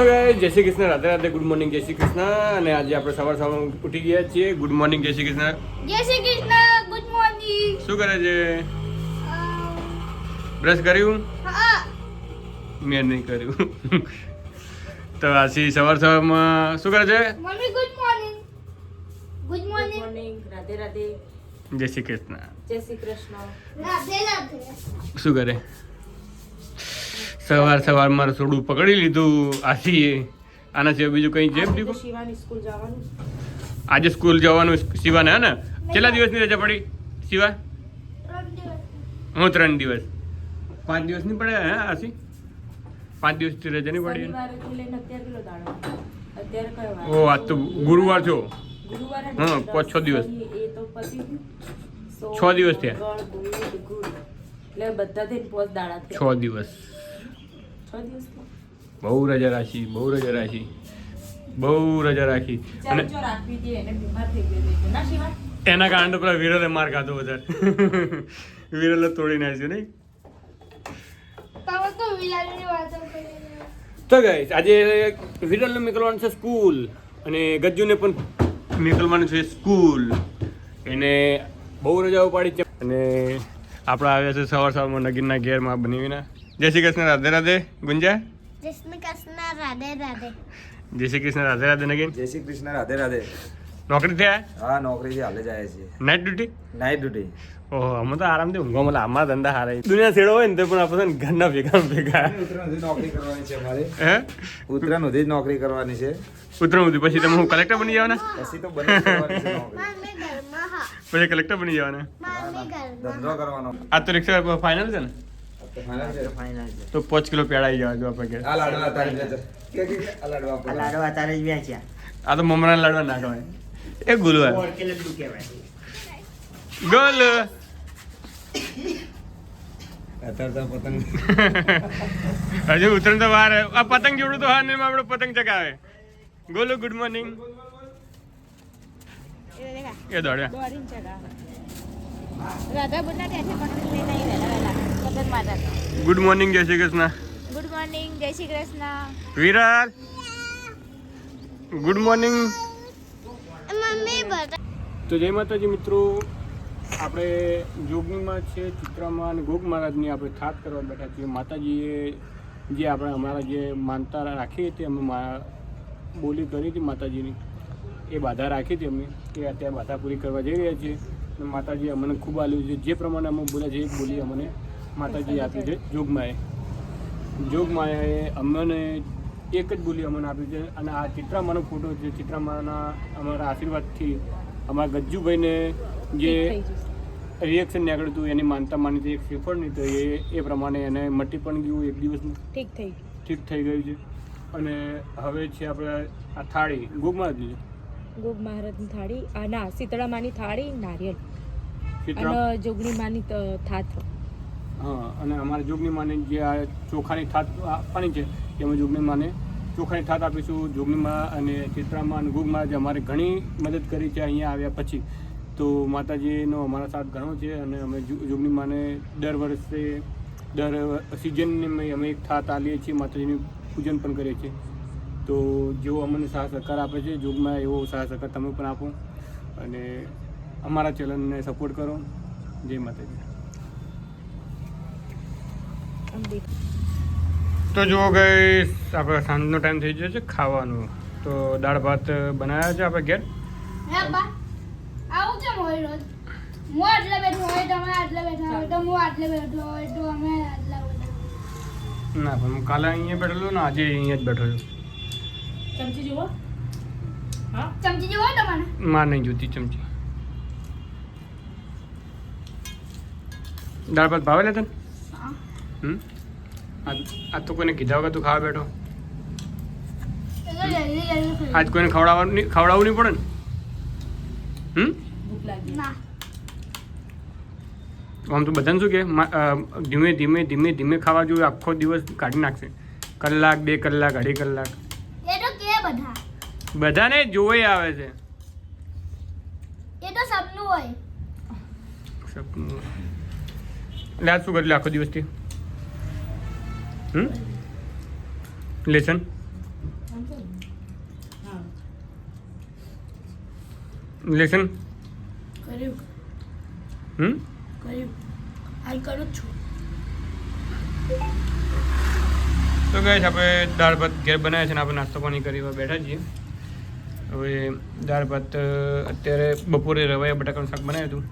તો ગાય જય શ્રી કૃષ્ણ રાધે રાધે ગુડ મોર્નિંગ જય શ્રી કૃષ્ણ. અને આજે આપણે સવાર સવાર ઉઠી ગયા છીએ. ગુડ મોર્નિંગ જય શ્રી કૃષ્ણ. જય શ્રી કૃષ્ણ ગુડ મોર્નિંગ શું કરે છે? બ્રશ કર્યું? મેં નહીં કર્યું. તો આછી સવાર સવારમાં શું કરે છે? Mummy good morning good morning Radhe Radhe. જય શ્રી કૃષ્ણ. જય શ્રી કૃષ્ણ. રાધે રાધે. શું કરે? સવાર સવારમાં રસોડું પકડી લીધું આથી આના સિવાય બીજું કંઈ સ્કૂલ જવાનું આજે સ્કૂલ જવાનું શિવાને હે ને? કેટલા દિવસની રજા પડી? શિવા? હું ત્રણ દિવસ. પાંચ દિવસની પડે હે આસી પાંચ દિવસથી રજા નહીં પડી. ઓ આજ તો ગુરુવાર છો. હા, પાંચ છ દિવસ. છ દિવસ થયા. છ દિવસ દિવસ. બહુ રજા રાખી બહુ રજા રાખી બહુ રજા રાખી. અને એને બીમાર થઈ ગયો એટલે. ના શિવા? એના કારણે પેલા વિરલે માર ખાધો વધારે. વિરલે તોડી નાખ્યું નહીં? તો ગઈ આજે વિરલને મોકલવાનું છે સ્કૂલ. અને ગજ્જુને પણ નીકળવાનું છે સ્કૂલ. એને બહુ રજાઓ પાડી છે. અને આપણે આવ્યા છે સવાર સવારમાં નગીનના ઘેરમાં બનાવીને. જય શ્રી કૃષ્ણ રાધે રાધે. ગુંજા? જય શ્રી કૃષ્ણ રાધે રાધે. જય શ્રી કૃષ્ણ રાધે રાધે નગીન જય શ્રી કૃષ્ણ રાધે રાધે. નોકરી થયા? હા નોકરી થી હાલે જાય છે. નાઇટ ડ્યુટી નાઇટ ડ્યુટી ઓહો અમે તો આરામથી ઊંઘો મળે. અમારા ધંધા હારા. દુનિયા છેડો હોય ને તો પણ આપણે ઘરના ભેગા ભેગા. ઉત્તરાયણ સુધી નોકરી કરવાની છે અમારે. હે? ઉત્તરાયણ સુધી જ નોકરી કરવાની છે. ઉત્તરાયણ સુધી પછી તમે હું કલેક્ટર બની જવાના? પછી તો બની પછી કલેક્ટર બની જવાના? ધંધો કરવાનો. આ તો રિક્ષા ફાઇનલ છે ને? ફાઇનલ છે તો પાંચ કિલો પેડા આવી જવા જો આપણે આ લાડવા તારી. કે આ લાડવા આ લાડવા તારે જ વેચ્યા આ તો મમરા લાડવા નાખવા એ ગુલુ. ગોલ પતંગ. હજુ ઉતરણ તો વાર. આ પતંગ જોડું તો હા ને એમાં આપણે પતંગ ચગાવે. ગોલો ગુડ મોર્નિંગ એ દોડ્યા. રાધા ગુડ મોર્નિંગ જય શ્રી કૃષ્ણ. ગુડ મોર્નિંગ જય શ્રી કૃષ્ણ. વિરાટ ગુડ મોર્નિંગ તો જય માતાજી મિત્રો આપણે જોગણીમાં છે ચિત્રામાં અને ગોગ મહારાજની આપણે થાપ કરવા બેઠા છીએ. માતાજીએ જે આપણે અમારા જે માનતા રાખી હતી અમે મા- બોલી કરી હતી માતાજીની એ બાધા રાખી હતી અમે એ અત્યારે બાધા પૂરી કરવા જઈ રહ્યા છીએ. અને માતાજીએ અમને ખૂબ આલ્યું છે. જે પ્રમાણે અમે બોલ્યા છે એ બોલી અમને માતાજીએ આપી છે જોગમાએ. જોગમાયાએ અમને એક જ બોલી અમને આપી છે અને આ ચિત્રામાનો ફોટો છે ચિત્રામાના અમારા આશીર્વાદથી અમારા ગજ્જુભાઈને જે. રિએક્શન નીકળ્યું હતું એની માનતા માની એક શ્રીફળ નહીં તો એ એ પ્રમાણે એને મટી પણ ગયું એક દિવસનું. ઠીક થઈ ગયું. ઠીક થઈ ગયું છે. અને હવે છે આપણે આ થાળી ગોગ મહારાજની. ગોગ મહારાજની થાળી ના શીતળામાની થાળી નારિયેળ. અને જોગણી માની થાથ હા અને અમારા જોગની માને જે આ ચોખાની થાત આપવાની છે એમાં જોગની માને ચોખાની થાત આપીશું જોગનીમાં અને ચિત્રામાં અને ગુગમાં જે અમારે ઘણી મદદ કરી છે અહીંયા આવ્યા પછી. તો માતાજીનો અમારા સાથ ઘણો છે અને અમે જોગની માને દર વર્ષે, દર સિઝનની અમે એક થાત આલીએ છીએ, માતાજીનું પૂજન પણ કરીએ છીએ. તો જેવો અમને સાહ સહકાર આપે છે, જોગમાં એવો સાહ સહકાર તમે પણ આપો અને અમારા ચેનલને સપોર્ટ કરો. જય માતાજી. તો જુઓ ગઈ આપણે સાંજનો ટાઈમ થઈ ગયો છે ખાવાનું. તો દાળ ભાત બનાવ્યા છે આપણે ઘેર? હે બા આવું કેમ હોય રોજ? હું આટલે બેઠો હોય તમે આટલે બેઠા હોય તો હું આટલે બેઠો હોય તો અમે આટલા બેઠા ના પણ હું કાલે અહીંયા બેઠેલો ને આજે અહીંયા જ બેઠો છું. ચમચી જુઓ. ચમચી જેવો તમારે માર નહીં જોતી ચમચી. દાળ ભાત ભાવે લે તને? હા હમ? આજ તો કોઈને કીધા વગર તું ખાવા બેઠો. આજ કોઈને ખવડાવવાનું નહીં ખવડાવવું નહીં પડે ને? હમ? આમ તો બધાને શું કે ધીમે ધીમે ધીમે ધીમે ખાવા જોઈએ આખો દિવસ કાઢી નાખશે. કલાક બે કલાક અઢી કલાક. બધાને જોઈ આવે છે. એ તો સપનું હોય. સપનું. એટલે આજ શું કર્યું આખો દિવસથી? લેસન લેસન કર્યું. હમ? કર્યું. હાલ કરું છું. તો ગાઈસ આપણે દાળ ભાત ઘેર બનાવ્યા છે ને આપણે નાસ્તો પાણી કરી બેઠા છીએ. હવે દાળ ભાત અત્યારે બપોરે રવાયા બટાકાનું શાક બનાવ્યું હતું.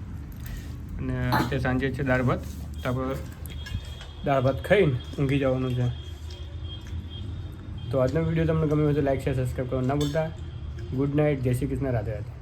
અને અત્યારે સાંજે છે દાળ ભાત. તો આપણે દાળ ભાત ખાઈને ઊંઘી જવાનું છે. તો આજનો વીડિયો તમને ગમ્યો હોય તો લાઈક શેર સબસ્ક્રાઈબ કરવાનું ના ભૂલતા. ગુડ નાઇટ જય શ્રી કૃષ્ણ. રાધે રાધે.